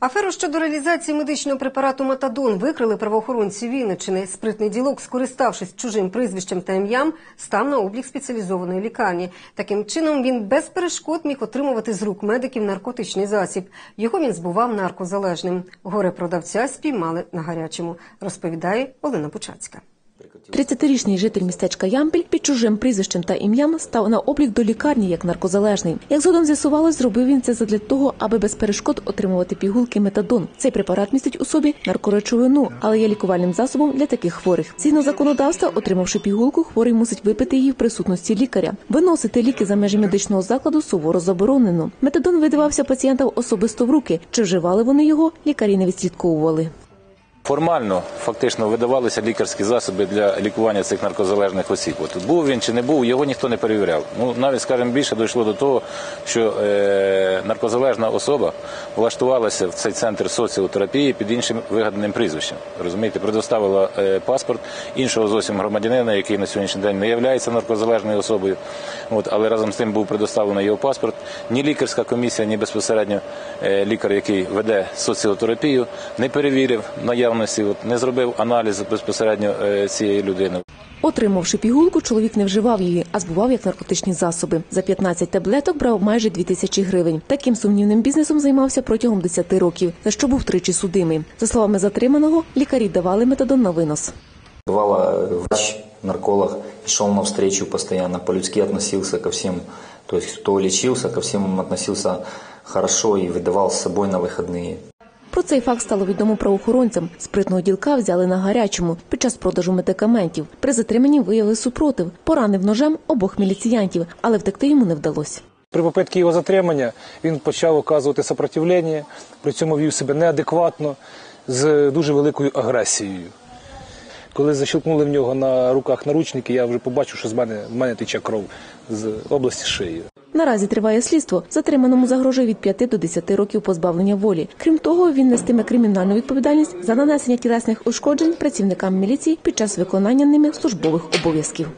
Аферу щодо реалізації медичного препарату Матадон викрили правоохоронці Вінничини. Спритний ділок, скориставшись чужим прізвищем та ім'ям, став на облік спеціалізованої лікарні. Таким чином він без перешкод міг отримувати з рук медиків наркотичний засіб. Його він збував наркозалежним. Горе продавця спіймали на гарячому, розповідає Олена Бучацька. 30-річний житель містечка Ямпіль під чужим прізвищем та ім'ям став на облік до лікарні як наркозалежний. Як згодом з'ясувалось, зробив він це задля того, аби без перешкод отримувати пігулки метадон. Цей препарат містить у собі наркоречовину, але є лікувальним засобом для таких хворих. Згідно законодавства, отримавши пігулку, хворий мусить випити її в присутності лікаря. Виносити ліки за межі медичного закладу суворо заборонено. Метадон видавався пацієнтам особисто в руки. Чи вживали вони його, лікарі не відслідковували. Формально фактично видавалися лікарські засоби для лікування цих наркозалежних осіб. От був він чи не був, його ніхто не перевіряв. Ну навіть скажімо, більше дійшло до того, що е, наркозалежна особа влаштувалася в цей центр соціотерапії під іншим вигаданим прізвищем. Розумієте, предоставила е, паспорт іншого зовсім громадянина, який на сьогоднішній день не є наркозалежною особою. От, але разом з тим був предоставлений його паспорт. Ні лікарська комісія, ні безпосередньо е, лікар, який веде соціотерапію, не перевірив наявності, от, не зробив аналіз безпосередньо е, цієї людини. Отримавши пігулку, чоловік не вживав її, а збував як наркотичні засоби. За 15 таблеток брав майже 2 тисячі гривень. Таким сумнівним бізнесом займався протягом 10 років, за що був тричі судимий. За словами затриманого, лікарі давали метадон на винос. Бывало, врач, нарколог шел навстречу постоянно, по-людски относился ко всем. То есть, кто лечился, ко всем относился хорошо и выдавал с собой на выходные. Про цей факт стало відомо правоохоронцям. Спритного ділка взяли на гарячому під час продажу медикаментів. При затриманні виявили супротив, поранив ножем обох міліціянтів, але втекти йому не вдалося. При попитці його затримання він почав оказувати сопротивлення, при цьому вів себе неадекватно, з дуже великою агресією. Коли защелкнули в нього на руках наручники, я вже побачив, що з мене, в мене тече кров з області шиї. Наразі триває слідство. Затриманому загрожує від 5 до 10 років позбавлення волі. Крім того, він нестиме кримінальну відповідальність за нанесення тілесних ушкоджень працівникам міліції під час виконання ними службових обов'язків.